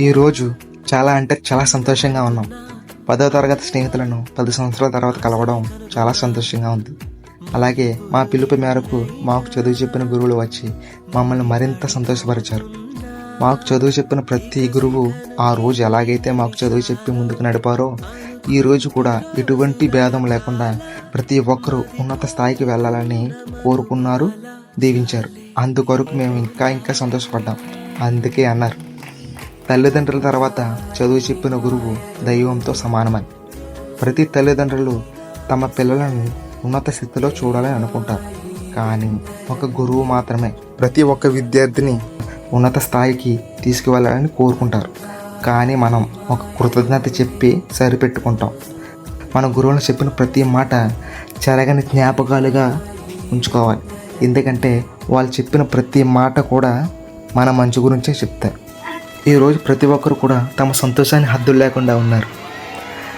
ఈరోజు చాలా అంటే చాలా సంతోషంగా ఉన్నాం. పదో తరగతి స్నేహితులను పది సంవత్సరాల తర్వాత కలవడం చాలా సంతోషంగా ఉంది. అలాగే మా పిలుపు మేరకు మాకు చదువు చెప్పిన గురువులు వచ్చి మమ్మల్ని మరింత సంతోషపరిచారు. మాకు చదువు చెప్పిన ప్రతి గురువు ఆ రోజు ఎలాగైతే మాకు చదువు చెప్పి ముందుకు నడిపారో ఈ రోజు కూడా ఎటువంటి భేదం లేకుండా ప్రతి ఒక్కరూ ఉన్నత స్థాయికి వెళ్ళాలని కోరుకున్నారు దీవించారు. అందుకొరకు మేము ఇంకా ఇంకా సంతోషపడ్డాం. అందుకే అన్నారు. తల్లిదండ్రుల తర్వాత చదువు చెప్పిన గురువు దైవంతో సమానమని. ప్రతి తల్లిదండ్రులు తమ పిల్లలను ఉన్నత స్థితిలో చూడాలని అనుకుంటారు. కానీ ఒక గురువు మాత్రమే ప్రతి ఒక్క విద్యార్థిని ఉన్నత స్థాయికి తీసుకువెళ్ళాలని కోరుకుంటారు. కానీ మనం ఒక కృతజ్ఞత చెప్పి సరిపెట్టుకుంటాం. మన గురువులు చెప్పిన ప్రతి మాట చెరగని జ్ఞాపకాలుగా ఉంచుకోవాలి. ఎందుకంటే వాళ్ళు చెప్పిన ప్రతి మాట కూడా మన మంచి గురించే చెప్తారు ఈరోజు ప్రతి ఒక్కరు కూడా తమ సంతోషాన్ని హద్దులు లేకుండా ఉన్నారు.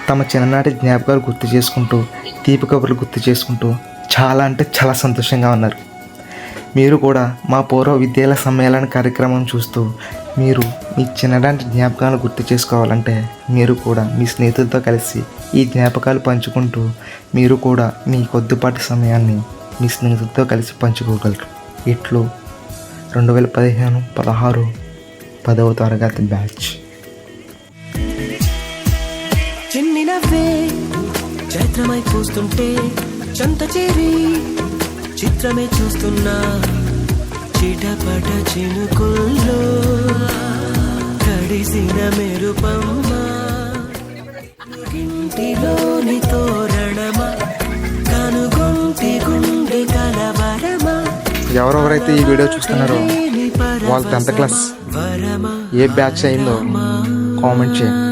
తమ చిన్ననాటి జ్ఞాపకాలు గుర్తు చేసుకుంటూ తీపి కబుర్లు గుర్తు చేసుకుంటూ చాలా అంటే చాలా సంతోషంగా ఉన్నారు. మీరు కూడా మా పూర్వ విద్యాలయ సమ్మేళన కార్యక్రమం చూస్తూ మీరు మీ చిన్ననాటి జ్ఞాపకాలను గుర్తు చేసుకోవాలంటే మీరు కూడా మీ స్నేహితులతో కలిసి ఈ జ్ఞాపకాలు పంచుకుంటూ మీరు కూడా మీ కొద్దిపాటి సమయాన్ని మీ స్నేహితులతో కలిసి పంచుకోగలరు. ఇట్లు రెండు వేల పదిహేను పదహారు పదవ తరగతి బ్యాచ్. చిన్ని నవ్వే చైత్రమై పూస్తుంటే చంత చేరి చిత్రమే చూస్తున్నా. చిటపట చినుకుల్లో తడిసిన మెరుపమ్మ. ఇంటిలోని తోరణమా కనుగొంటి గుండె కలవరమా. ఎవరెవరైతే ఈ వీడియో చూస్తున్నారో వాళ్ళు టెన్త్ క్లాస్ ఏ బ్యాచ్ అయిందో కామెంట్ చేయండి.